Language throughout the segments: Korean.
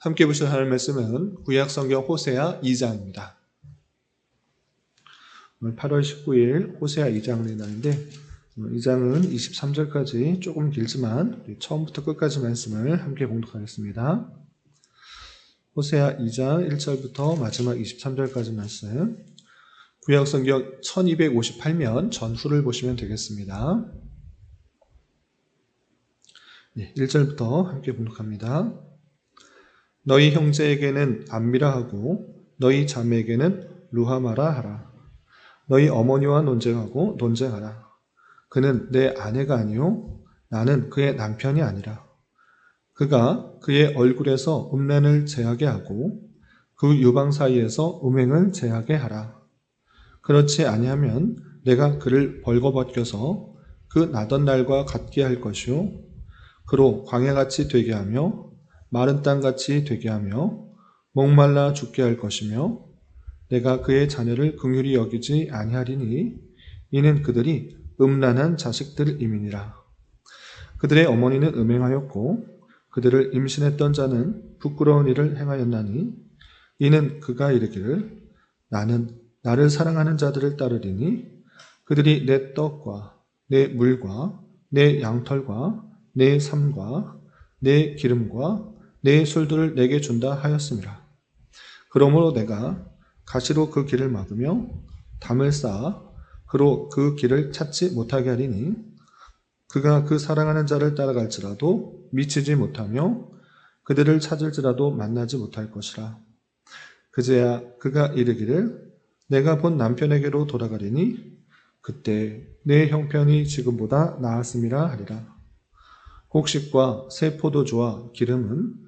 함께 보실 하나님 말씀은 구약 성경 호세아 2장입니다. 오늘 8월 19일 호세아 2장을 나는데 이 장은 23절까지 조금 길지만 처음부터 끝까지 말씀을 함께 공독하겠습니다. 호세아 2장 1절부터 마지막 23절까지 말씀 구약 성경 1258면 전후를 보시면 되겠습니다. 네, 1절부터 함께 공독합니다. 너희 형제에게는 안미라 하고 너희 자매에게는 루하마라 하라. 너희 어머니와 논쟁하고 논쟁하라. 그는 내 아내가 아니요 나는 그의 남편이 아니라. 그가 그의 얼굴에서 음란을 제하게 하고 그 유방 사이에서 음행을 제하게 하라. 그렇지 아니하면 내가 그를 벌거벗겨서 그 나던 날과 같게 할 것이요 그로 광야같이 되게 하며 마른 땅같이 되게 하며 목말라 죽게 할 것이며 내가 그의 자녀를 긍휼히 여기지 아니하리니 이는 그들이 음란한 자식들임이니라. 그들의 어머니는 음행하였고 그들을 임신했던 자는 부끄러운 일을 행하였나니 이는 그가 이르기를 나는 나를 사랑하는 자들을 따르리니 그들이 내 떡과 내 물과 내 양털과 내 삶과 내 기름과 내 술들을 내게 준다 하였습니다. 그러므로 내가 가시로 그 길을 막으며 담을 쌓아 그로 그 길을 찾지 못하게 하리니 그가 그 사랑하는 자를 따라갈지라도 미치지 못하며 그들을 찾을지라도 만나지 못할 것이라. 그제야 그가 이르기를 내가 본 남편에게로 돌아가리니 그때 내 형편이 지금보다 나았음이라 하리라. 곡식과 새 포도주와 기름은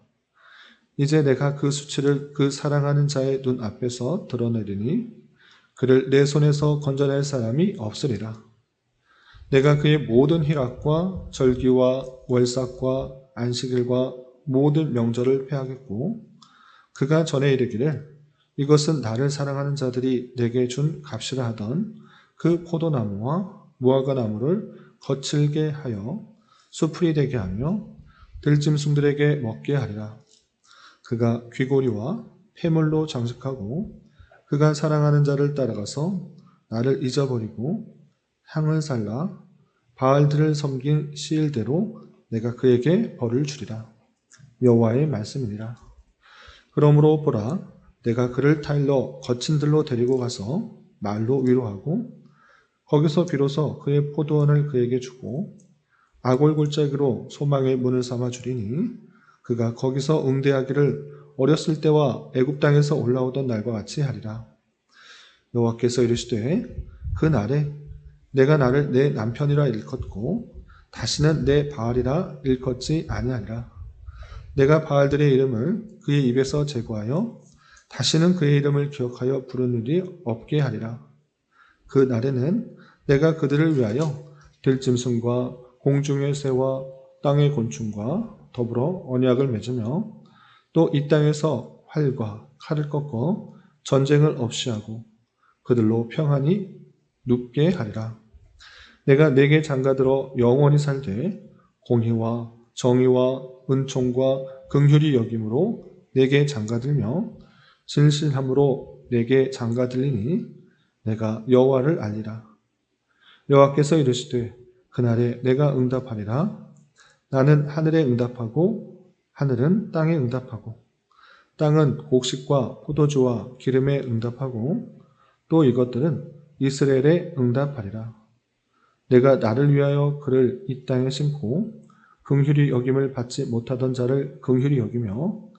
이제 내가 그 수치를 그 사랑하는 자의 눈 앞에서 드러내리니 그를 내 손에서 건져낼 사람이 없으리라. 내가 그의 모든 희락과 절기와 월삭과 안식일과 모든 명절을 폐하겠고 그가 전에 이르기를 이것은 나를 사랑하는 자들이 내게 준 값이라 하던 그 포도나무와 무화과 나무를 거칠게 하여 수풀이 되게 하며 들짐승들에게 먹게 하리라. 그가 귀고리와 폐물로 장식하고 그가 사랑하는 자를 따라가서 나를 잊어버리고 향을 살라 바알들을 섬긴 시일대로 내가 그에게 벌을 주리라. 여호와의 말씀이니라. 그러므로 보라 내가 그를 타일러 거친 들로 데리고 가서 말로 위로하고 거기서 비로소 그의 포도원을 그에게 주고 아골골짜기로 소망의 문을 삼아 주리니 그가 거기서 응대하기를 어렸을 때와 애굽 땅에서 올라오던 날과 같이 하리라. 여호와께서 이르시되 그 날에 내가 나를 내 남편이라 일컫고 다시는 내 바알이라 일컫지 아니하리라. 내가 바알들의 이름을 그의 입에서 제거하여 다시는 그의 이름을 기억하여 부르는 일이 없게 하리라. 그 날에는 내가 그들을 위하여 들짐승과 공중의 새와 땅의 곤충과 더불어 언약을 맺으며 또 이 땅에서 활과 칼을 꺾어 전쟁을 없이 하고 그들로 평안히 눕게 하리라. 내가 내게 장가들어 영원히 살되 공의와 정의와 은총과 긍휼이 여김으로 내게 장가들며 진실함으로 내게 장가들리니 내가 여호와를 알리라. 여호와께서 이르시되 그날에 내가 응답하리라. 나는 하늘에 응답하고 하늘은 땅에 응답하고 땅은 곡식과 포도주와 기름에 응답하고 또 이것들은 이스라엘에 응답하리라. 내가 나를 위하여 그를 이 땅에 심고 긍휼히 여김을 받지 못하던 자를 긍휼히 여기며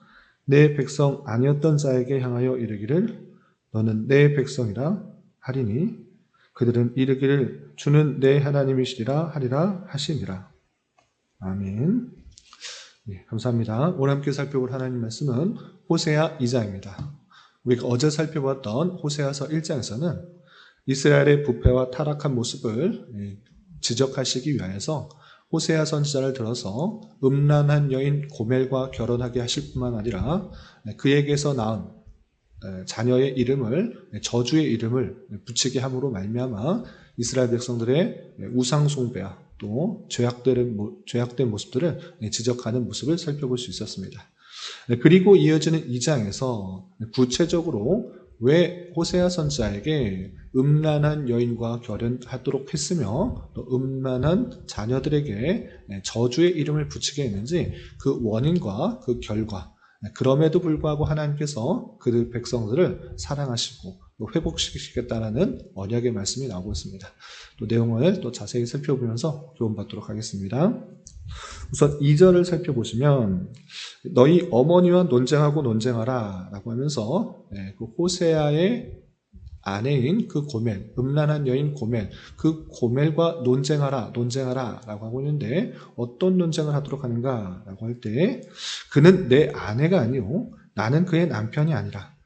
내 백성 아니었던 자에게 향하여 이르기를 너는 내 백성이라 하리니 그들은 이르기를 주는 내 하나님이시리라 하리라 하시니라. 아멘. 네, 감사합니다. 오늘 함께 살펴볼 하나님 말씀은 호세아 2장입니다. 우리가 어제 살펴봤던 호세아서 1장에서는 이스라엘의 부패와 타락한 모습을 예, 지적하시기 위하여서 호세아 선지자를 들어서 음란한 여인 고멜과 결혼하게 하실 뿐만 아니라 예, 그에게서 낳은 예, 자녀의 이름을 저주의 이름을 붙이게 함으로 말미암아 이스라엘 백성들의 우상 숭배와 또 죄악된, 죄악된 모습들을 지적하는 모습을 살펴볼 수 있었습니다. 그리고 이어지는 2장에서 구체적으로 왜 호세아 선자에게 음란한 여인과 결혼하도록 했으며 또 음란한 자녀들에게 저주의 이름을 붙이게 했는지 그 원인과 그 결과 그럼에도 불구하고 하나님께서 그들 백성들을 사랑하시고 회복시키겠다라는 언약의 말씀이 나오고 있습니다. 또 내용을 또 자세히 살펴보면서 교훈받도록 하겠습니다. 우선 2절을 살펴보시면 너희 어머니와 논쟁하고 논쟁하라 라고 하면서 네, 그 호세아의 아내인 그 고멜, 음란한 여인 고멜, 그 고멜과 논쟁하라, 논쟁하라 라고 하고 있는데 어떤 논쟁을 하도록 하는가 라고 할 때 그는 내 아내가 아니오 나는 그의 남편이 아니라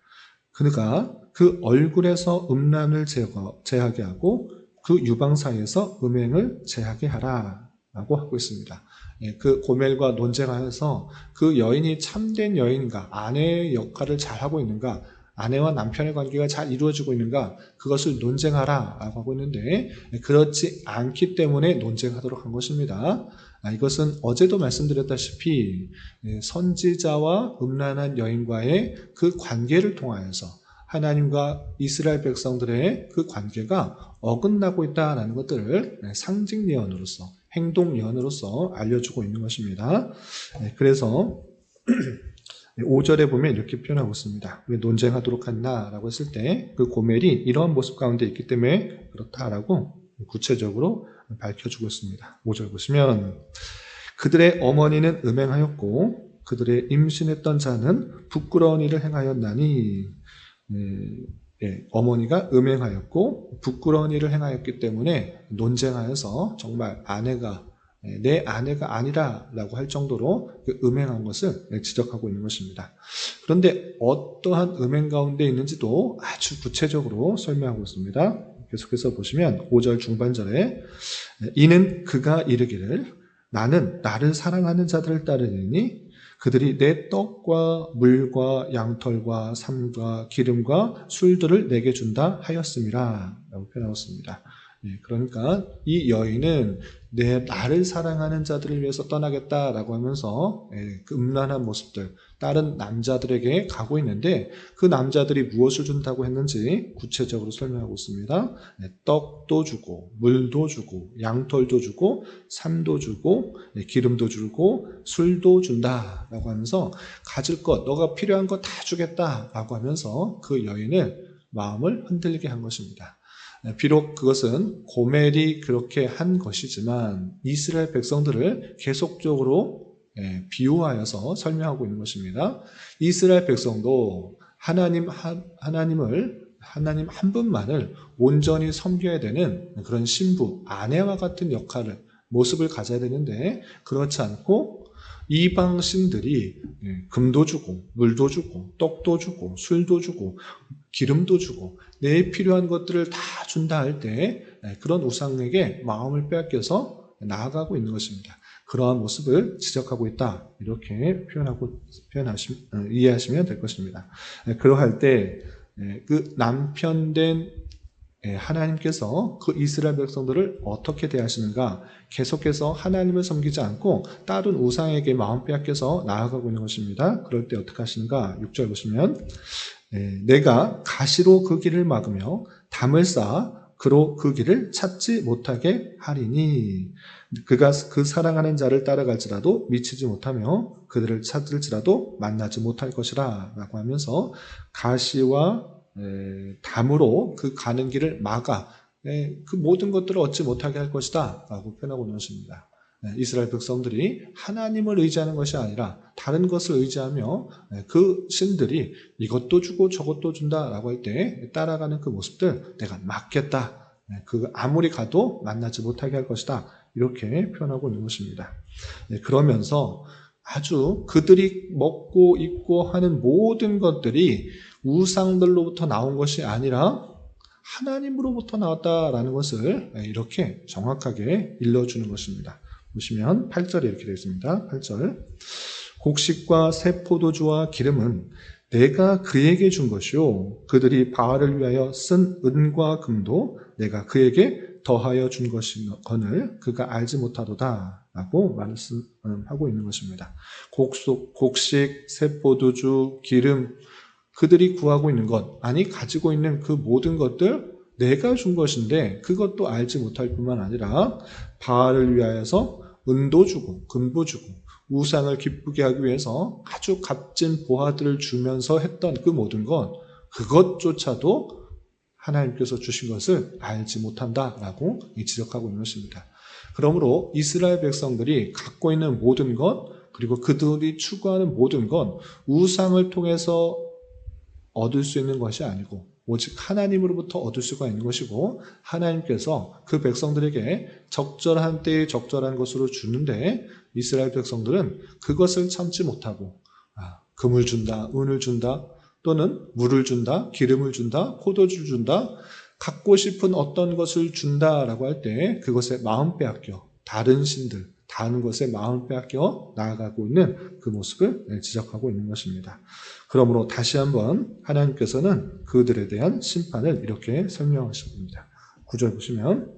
그가 그 얼굴에서 음란을 제거, 제하게 하고 그 유방 사이에서 음행을 제하게 하라 라고 하고 있습니다. 예, 그 고멜과 논쟁하여서 그 여인이 참된 여인인가, 아내의 역할을 잘 하고 있는가, 아내와 남편의 관계가 잘 이루어지고 있는가, 그것을 논쟁하라 라고 하고 있는데, 예, 그렇지 않기 때문에 논쟁하도록 한 것입니다. 아, 이것은 어제도 말씀드렸다시피, 예, 선지자와 음란한 여인과의 그 관계를 통하여서 하나님과 이스라엘 백성들의 그 관계가 어긋나고 있다는 것들을 상징 예언으로서 행동 예언으로서 알려주고 있는 것입니다. 네, 그래서 5절에 보면 이렇게 표현하고 있습니다. 왜 논쟁하도록 한다라고 했을 때 그 고멜이 이러한 모습 가운데 있기 때문에 그렇다라고 구체적으로 밝혀주고 있습니다. 5절 보시면 그들의 어머니는 음행하였고 그들의 임신했던 자는 부끄러운 일을 행하였나니 네, 예, 어머니가 음행하였고 부끄러운 일을 행하였기 때문에 논쟁하여서 정말 아내가 예, 내 아내가 아니라라고 할 정도로 그 음행한 것을 지적하고 있는 것입니다. 그런데 어떠한 음행 가운데 있는지도 아주 구체적으로 설명하고 있습니다. 계속해서 보시면 5절 중반절에 이는 그가 이르기를 나는 나를 사랑하는 자들을 따르니 그들이 내 떡과 물과 양털과 삶과 기름과 술들을 내게 준다 하였음이라 라고 표현하였습니다. 예, 그러니까 이 여인은 내 나를 사랑하는 자들을 위해서 떠나겠다라고 하면서 예, 그 음란한 모습들 다른 남자들에게 가고 있는데 그 남자들이 무엇을 준다고 했는지 구체적으로 설명하고 있습니다. 예, 떡도 주고 물도 주고 양털도 주고 삶도 주고 기름도 주고 술도 준다라고 하면서 가질 것 너가 필요한 것다 주겠다라고 하면서 그 여인을 마음을 흔들게 한 것입니다. 네, 비록 그것은 고멜이 그렇게 한 것이지만 이스라엘 백성들을 계속적으로 예, 비유하여서 설명하고 있는 것입니다. 이스라엘 백성도 하나님 하나님을 하나님 한 분만을 온전히 섬겨야 되는 그런 신부 아내와 같은 역할을 모습을 가져야 되는데 그렇지 않고 이방 신들이 예, 금도 주고 물도 주고 떡도 주고 술도 주고 기름도 주고 내 필요한 것들을 다 준다 할때 예, 그런 우상에게 마음을 빼앗겨서 나아가고 있는 것입니다. 그러한 모습을 지적하고 있다 이렇게 표현하고 표현하시 어, 이해하시면 될 것입니다. 예, 그러할 때 그 남편된 하나님께서 그 이스라엘 백성들을 어떻게 대하시는가 계속해서 하나님을 섬기지 않고 다른 우상에게 마음 빼앗겨서 나아가고 있는 것입니다. 그럴 때 어떻게 하시는가 6절 보시면 내가 가시로 그 길을 막으며 담을 쌓아 그로 그 길을 찾지 못하게 하리니 그가 그 사랑하는 자를 따라갈지라도 미치지 못하며 그들을 찾을지라도 만나지 못할 것이라 라고 하면서 가시와 담으로 그 가는 길을 막아 그 모든 것들을 얻지 못하게 할 것이다 라고 표현하고 있는 것입니다. 이스라엘 백성들이 하나님을 의지하는 것이 아니라 다른 것을 의지하며 그 신들이 이것도 주고 저것도 준다라고 할 때 따라가는 그 모습들 내가 막겠다. 그 아무리 가도 만나지 못하게 할 것이다. 이렇게 표현하고 있는 것입니다. 그러면서 아주 그들이 먹고 입고 하는 모든 것들이 우상들로부터 나온 것이 아니라 하나님으로부터 나왔다라는 것을 이렇게 정확하게 일러주는 것입니다. 보시면 8절에 이렇게 되어 있습니다. 8절. 곡식과 새 포도주와 기름은 내가 그에게 준 것이요. 그들이 바알을 위하여 쓴 은과 금도 내가 그에게 더하여 준 것이건을 그가 알지 못하도다. 라고 말씀하고 있는 것입니다. 곡속, 곡식, 새 포도주, 기름, 그들이 구하고 있는 것, 아니 가지고 있는 그 모든 것들 내가 준 것인데 그것도 알지 못할 뿐만 아니라 바알을 위하여서 은도 주고 금도 주고 우상을 기쁘게 하기 위해서 아주 값진 보화들을 주면서 했던 그 모든 것 그것조차도 하나님께서 주신 것을 알지 못한다라고 지적하고 있는 것입니다. 그러므로 이스라엘 백성들이 갖고 있는 모든 것 그리고 그들이 추구하는 모든 것 우상을 통해서 얻을 수 있는 것이 아니고 오직 하나님으로부터 얻을 수가 있는 것이고 하나님께서 그 백성들에게 적절한 때에 적절한 것으로 주는데 이스라엘 백성들은 그것을 참지 못하고 아, 금을 준다, 은을 준다, 또는 물을 준다, 기름을 준다, 포도주를 준다, 갖고 싶은 어떤 것을 준다라고 할 때 그것에 마음 빼앗겨 다른 신들, 다른 것에 마음을 빼앗겨 나아가고 있는 그 모습을 네, 지적하고 있는 것입니다. 그러므로 다시 한번 하나님께서는 그들에 대한 심판을 이렇게 설명하십니다. 구절 보시면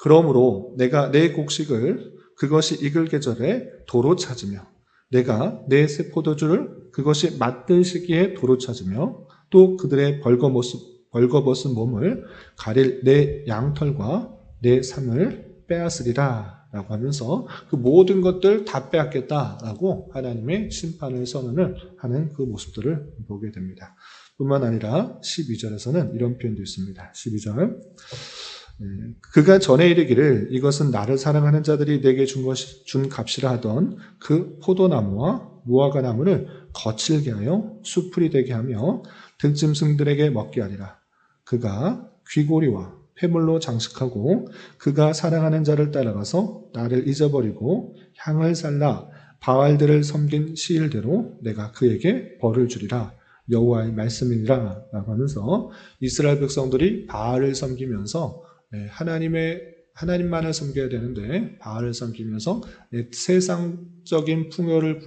그러므로 내가 내 곡식을 그것이 익을 계절에 도로 찾으며 내가 내 새 포도주를 그것이 맞던 시기에 도로 찾으며 또 그들의 벌거벗은, 벌거벗은 몸을 가릴 내 양털과 내 삶을 빼앗으리라 라고 하면서 그 모든 것들 다 빼앗겠다라고 하나님의 심판을 선언을 하는 그 모습들을 보게 됩니다. 뿐만 아니라 12절에서는 이런 표현도 있습니다. 12절. 그가 전에 이르기를 이것은 나를 사랑하는 자들이 내게 준 것이 준 값이라 하던 그 포도나무와 무화과 나무를 거칠게 하여 수풀이 되게 하며 들짐승들에게 먹게 하리라. 그가 귀고리와 폐물로 장식하고 그가 사랑하는 자를 따라가서 나를 잊어버리고 향을 살라. 바알들을 섬긴 시일대로 내가 그에게 벌을 주리라. 여호와의 말씀이니라. 라고 하면서 이스라엘 백성들이 바알을 섬기면서 네, 하나님의 하나님만을 섬겨야 되는데 바알을 섬기면서 네, 세상적인 풍요를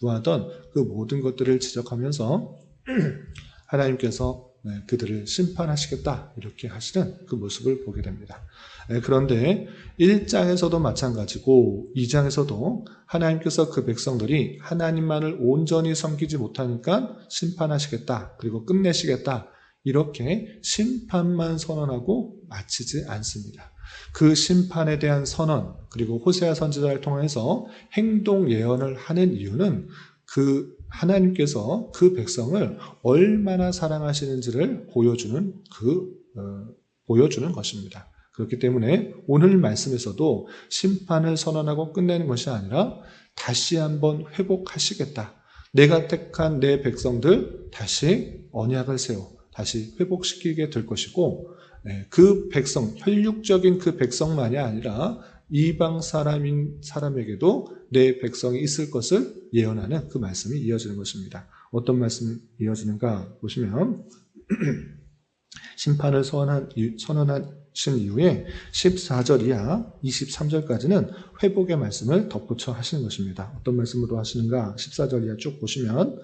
구하던 그 모든 것들을 지적하면서 하나님께서 네, 그들을 심판하시겠다 이렇게 하시는 그 모습을 보게 됩니다. 네, 그런데 1장에서도 마찬가지고 2장에서도 하나님께서 그 백성들이 하나님만을 온전히 섬기지 못하니까 심판하시겠다 그리고 끝내시겠다 이렇게 심판만 선언하고 마치지 않습니다. 그 심판에 대한 선언 그리고 호세아 선지자를 통해서 행동 예언을 하는 이유는 그 하나님께서 그 백성을 얼마나 사랑하시는지를 보여주는 그 어, 보여주는 것입니다. 그렇기 때문에 오늘 말씀에서도 심판을 선언하고 끝내는 것이 아니라 다시 한번 회복하시겠다. 내가 택한 내 백성들 다시 언약을 세워 다시 회복시키게 될 것이고 네, 그 백성 혈육적인 그 백성만이 아니라 이방 사람인 사람에게도 내 백성이 있을 것을 예언하는 그 말씀이 이어지는 것입니다. 어떤 말씀이 이어지는가 보시면 심판을 선언한, 선언하신 이후에 14절 이하 23절까지는 회복의 말씀을 덧붙여 하시는 것입니다. 어떤 말씀으로 하시는가 14절 이하 쭉 보시면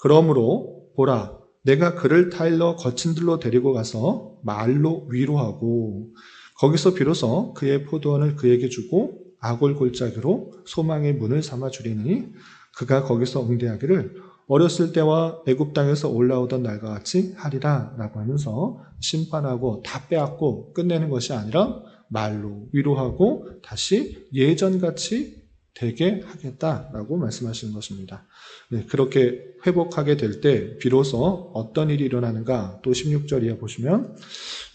그러므로 보라 내가 그를 타일러 거친 들로 데리고 가서 말로 위로하고 거기서 비로소 그의 포도원을 그에게 주고 아골 골짜기로 소망의 문을 삼아 주리니 그가 거기서 응대하기를 어렸을 때와 애굽 땅에서 올라오던 날과 같이 하리라라고 하면서 심판하고 다 빼앗고 끝내는 것이 아니라 말로 위로하고 다시 예전같이 되게 하겠다라고 말씀하시는 것입니다. 네, 그렇게 회복하게 될 때 비로소 어떤 일이 일어나는가 또 16절 이하 보시면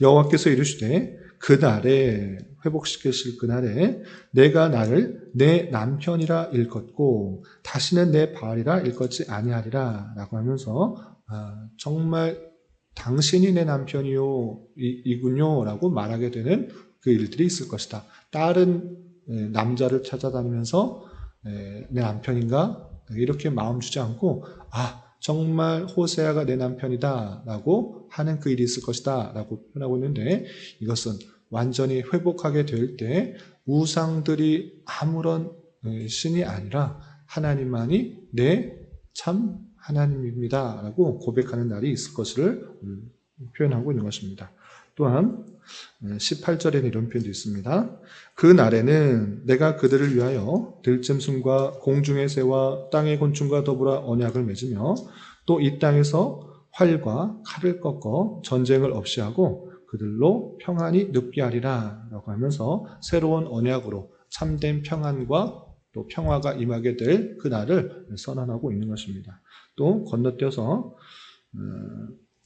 여호와께서 이르시되 그날에 회복시키실 그날에 내가 나를 내 남편이라 일컫고 다시는 내 바알이라 일컫지 아니하리라 라고 하면서 아, 정말 당신이 내 남편이요 이군요 라고 말하게 되는 그 일들이 있을 것이다. 다른 예, 남자를 찾아다니면서 에, 내 남편인가 이렇게 마음 주지 않고 아 정말 호세아가 내 남편이다 라고 하는 그 일이 있을 것이다 라고 표현하고 있는데 이것은 완전히 회복하게 될 때 우상들이 아무런 신이 아니라 하나님만이 내 참 하나님입니다 라고 고백하는 날이 있을 것을 표현하고 있는 것입니다. 또한 18절에는 이런 표현도 있습니다. 그 날에는 내가 그들을 위하여 들짐승과 공중의 새와 땅의 곤충과 더불어 언약을 맺으며 또 이 땅에서 활과 칼을 꺾어 전쟁을 없이 하고 그들로 평안히 눕게 하리라 라고 하면서 새로운 언약으로 참된 평안과 또 평화가 임하게 될 그 날을 선언하고 있는 것입니다. 또 건너뛰어서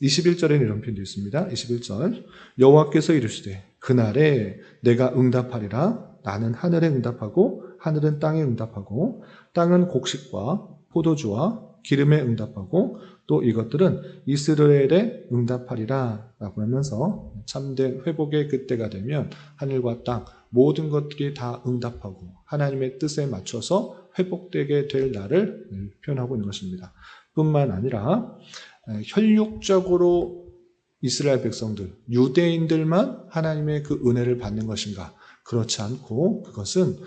21절에는 이런 표현도 있습니다. 21절 여호와께서 이르시되 그날에 내가 응답하리라 나는 하늘에 응답하고 하늘은 땅에 응답하고 땅은 곡식과 포도주와 기름에 응답하고 또 이것들은 이스라엘에 응답하리라 라고 하면서 참된 회복의 그때가 되면 하늘과 땅 모든 것들이 다 응답하고 하나님의 뜻에 맞춰서 회복되게 될 날을 표현하고 있는 것입니다. 뿐만 아니라 혈육적으로 이스라엘 백성들, 유대인들만 하나님의 그 은혜를 받는 것인가? 그렇지 않고 그것은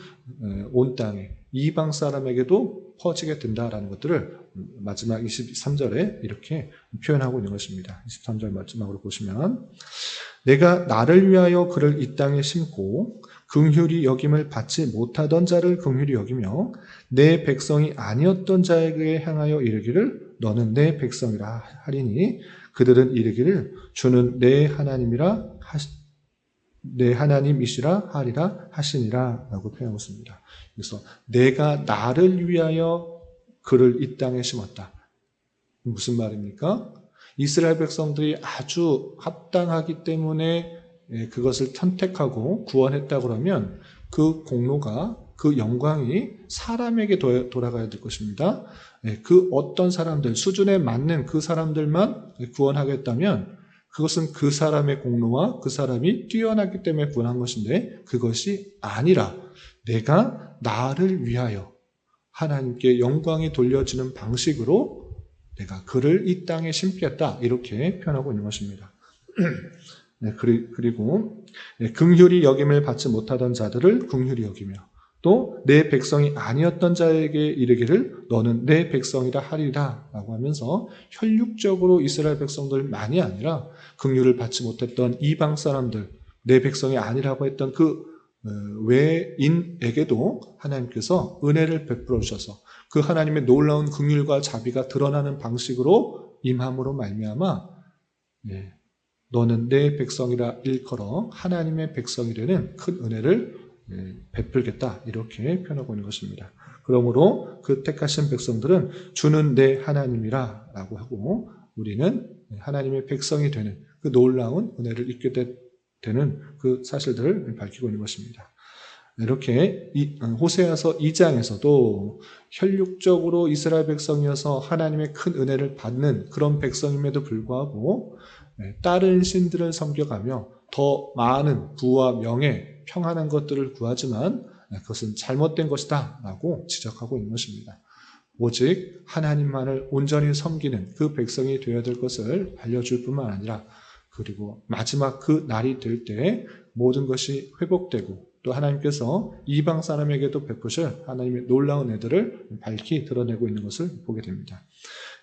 온 땅에 이방 사람에게도 퍼지게 된다라는 것들을 마지막 23절에 이렇게 표현하고 있는 것입니다. 23절 마지막으로 보시면 내가 나를 위하여 그를 이 땅에 심고 긍휼히 여김을 받지 못하던 자를 긍휼히 여기며 내 백성이 아니었던 자에게 향하여 이르기를 너는 내 백성이라 하리니 그들은 이르기를 주는 내 하나님이라 하시, 내 하나님이시라 하리라 하시니라 라고 표현하고 있습니다. 그래서 내가 나를 위하여 그를 이 땅에 심었다. 무슨 말입니까? 이스라엘 백성들이 아주 합당하기 때문에 예, 그것을 선택하고 구원했다 그러면 그 공로가 그 영광이 사람에게 돌아가야 될 것입니다. 예, 그 어떤 사람들, 수준에 맞는 그 사람들만 구원하겠다면 그것은 그 사람의 공로와 그 사람이 뛰어나기 때문에 구원한 것인데 그것이 아니라 내가 나를 위하여 하나님께 영광이 돌려지는 방식으로 내가 그를 이 땅에 심겠다 이렇게 표현하고 있는 것입니다. 네, 그리고 네, 긍휼히 여김을 받지 못하던 자들을 긍휼히 여기며 또 내 백성이 아니었던 자에게 이르기를 너는 내 백성이라 하리라 라고 하면서 혈육적으로 이스라엘 백성들만이 아니라 긍휼을 받지 못했던 이방 사람들 내 백성이 아니라고 했던 그 어, 외인에게도 하나님께서 은혜를 베풀어 주셔서 그 하나님의 놀라운 긍휼과 자비가 드러나는 방식으로 임함으로 말미암아 예, 너는 내 백성이라 일컬어 하나님의 백성이라는 큰 은혜를 예, 베풀겠다 이렇게 표현하고 있는 것입니다. 그러므로 그 택하신 백성들은 주는 내 하나님이라 라고 하고 우리는 하나님의 백성이 되는 그 놀라운 은혜를 입게 되는 그 사실들을 밝히고 있는 것입니다. 이렇게 호세아서 2장에서도 혈육적으로 이스라엘 백성이어서 하나님의 큰 은혜를 받는 그런 백성임에도 불구하고 네, 다른 신들을 섬겨가며 더 많은 부와 명예, 평안한 것들을 구하지만 네, 그것은 잘못된 것이다 라고 지적하고 있는 것입니다. 오직 하나님만을 온전히 섬기는 그 백성이 되어야 될 것을 알려줄 뿐만 아니라 그리고 마지막 그 날이 될때 모든 것이 회복되고 또 하나님께서 이방 사람에게도 베푸실 하나님의 놀라운 애들을 밝히 드러내고 있는 것을 보게 됩니다.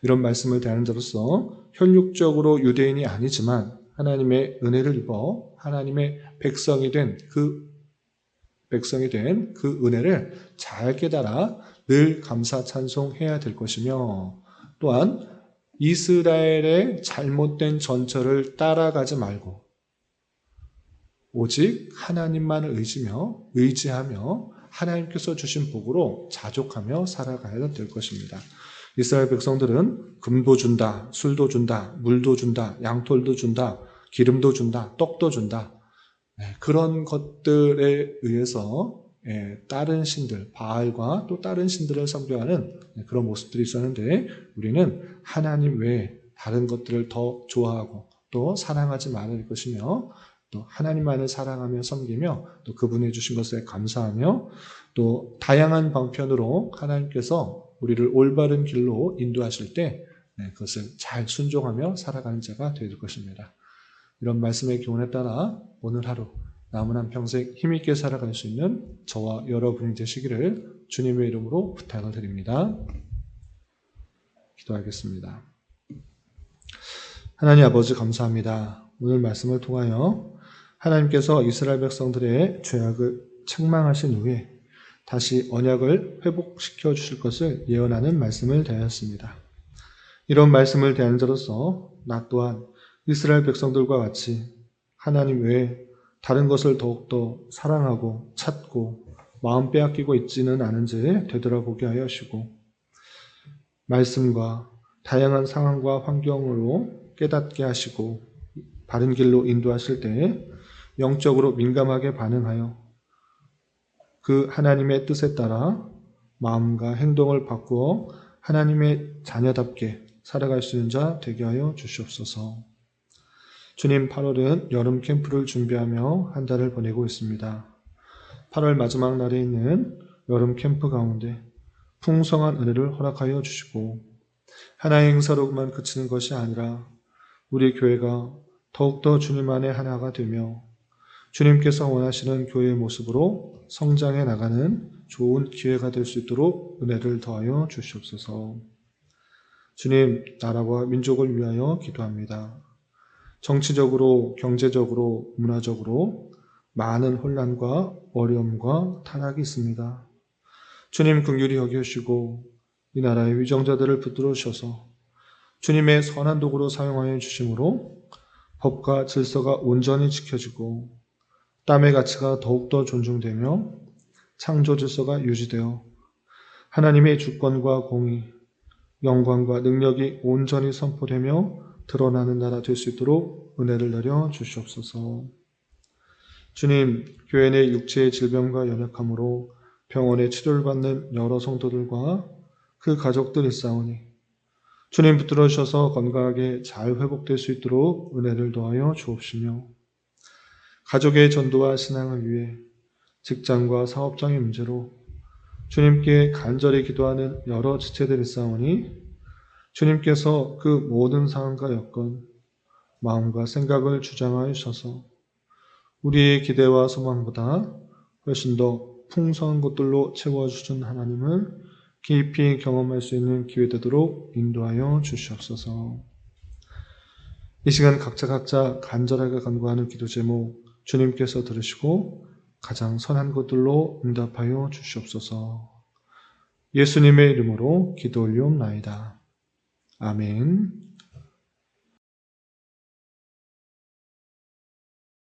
이런 말씀을 대하는 자로서 혈육적으로 유대인이 아니지만 하나님의 은혜를 입어 하나님의 백성이 된 그 백성이 된 그 은혜를 잘 깨달아 늘 감사 찬송해야 될 것이며 또한 이스라엘의 잘못된 전철을 따라가지 말고 오직 하나님만을 의지며 의지하며 하나님께서 주신 복으로 자족하며 살아가야 될 것입니다. 이스라엘 백성들은 금도 준다, 술도 준다, 물도 준다, 양털도 준다, 기름도 준다, 떡도 준다. 네, 그런 것들에 의해서 예, 다른 신들, 바알과 또 다른 신들을 섬겨하는 네, 그런 모습들이 있었는데 우리는 하나님 외에 다른 것들을 더 좋아하고 또 사랑하지 말을 것이며 또 하나님만을 사랑하며 섬기며 또 그분이 주신 것에 감사하며 또 다양한 방편으로 하나님께서 우리를 올바른 길로 인도하실 때 네, 그것을 잘 순종하며 살아가는 자가 될 것입니다. 이런 말씀의 교훈에 따라 오늘 하루 남은 한 평생 힘있게 살아갈 수 있는 저와 여러분이 되시기를 주님의 이름으로 부탁을 드립니다. 기도하겠습니다. 하나님 아버지 감사합니다. 오늘 말씀을 통하여 하나님께서 이스라엘 백성들의 죄악을 책망하신 후에 다시 언약을 회복시켜 주실 것을 예언하는 말씀을 대하였습니다. 이런 말씀을 대한 자로서 나 또한 이스라엘 백성들과 같이 하나님 외에 다른 것을 더욱더 사랑하고 찾고 마음 빼앗기고 있지는 않은지 되돌아보게 하여 주시고 말씀과 다양한 상황과 환경으로 깨닫게 하시고 바른 길로 인도하실 때 영적으로 민감하게 반응하여 그 하나님의 뜻에 따라 마음과 행동을 바꾸어 하나님의 자녀답게 살아갈 수 있는 자 되게 하여 주시옵소서. 주님 8월은 여름 캠프를 준비하며 한 달을 보내고 있습니다. 8월 마지막 날에 있는 여름 캠프 가운데 풍성한 은혜를 허락하여 주시고 하나의 행사로만 그치는 것이 아니라 우리 교회가 더욱더 주님 안에 하나가 되며 주님께서 원하시는 교회의 모습으로 성장해 나가는 좋은 기회가 될 수 있도록 은혜를 더하여 주시옵소서. 주님, 나라와 민족을 위하여 기도합니다. 정치적으로, 경제적으로, 문화적으로 많은 혼란과 어려움과 타락이 있습니다. 주님 긍휼히 여겨주시고 이 나라의 위정자들을 붙들어 주셔서 주님의 선한 도구로 사용하여 주심으로 법과 질서가 온전히 지켜지고 땀의 가치가 더욱더 존중되며 창조 질서가 유지되어 하나님의 주권과 공의, 영광과 능력이 온전히 선포되며 드러나는 나라 될 수 있도록 은혜를 내려 주시옵소서. 주님, 교회 내 육체의 질병과 연약함으로 병원에 치료를 받는 여러 성도들과 그 가족들 있사오니 주님 붙들어 주셔서 건강하게 잘 회복될 수 있도록 은혜를 더하여 주옵시며 가족의 전도와 신앙을 위해 직장과 사업장의 문제로 주님께 간절히 기도하는 여러 지체들이 있사오니 주님께서 그 모든 상황과 여건, 마음과 생각을 주장하여 주셔서 우리의 기대와 소망보다 훨씬 더 풍성한 것들로 채워주신 하나님을 깊이 경험할 수 있는 기회 되도록 인도하여 주시옵소서. 이 시간 각자 각자 간절하게 간구하는 기도 제목 주님께서 들으시고 가장 선한 것들로 응답하여 주시옵소서. 예수님의 이름으로 기도 올리옵나이다. 아멘.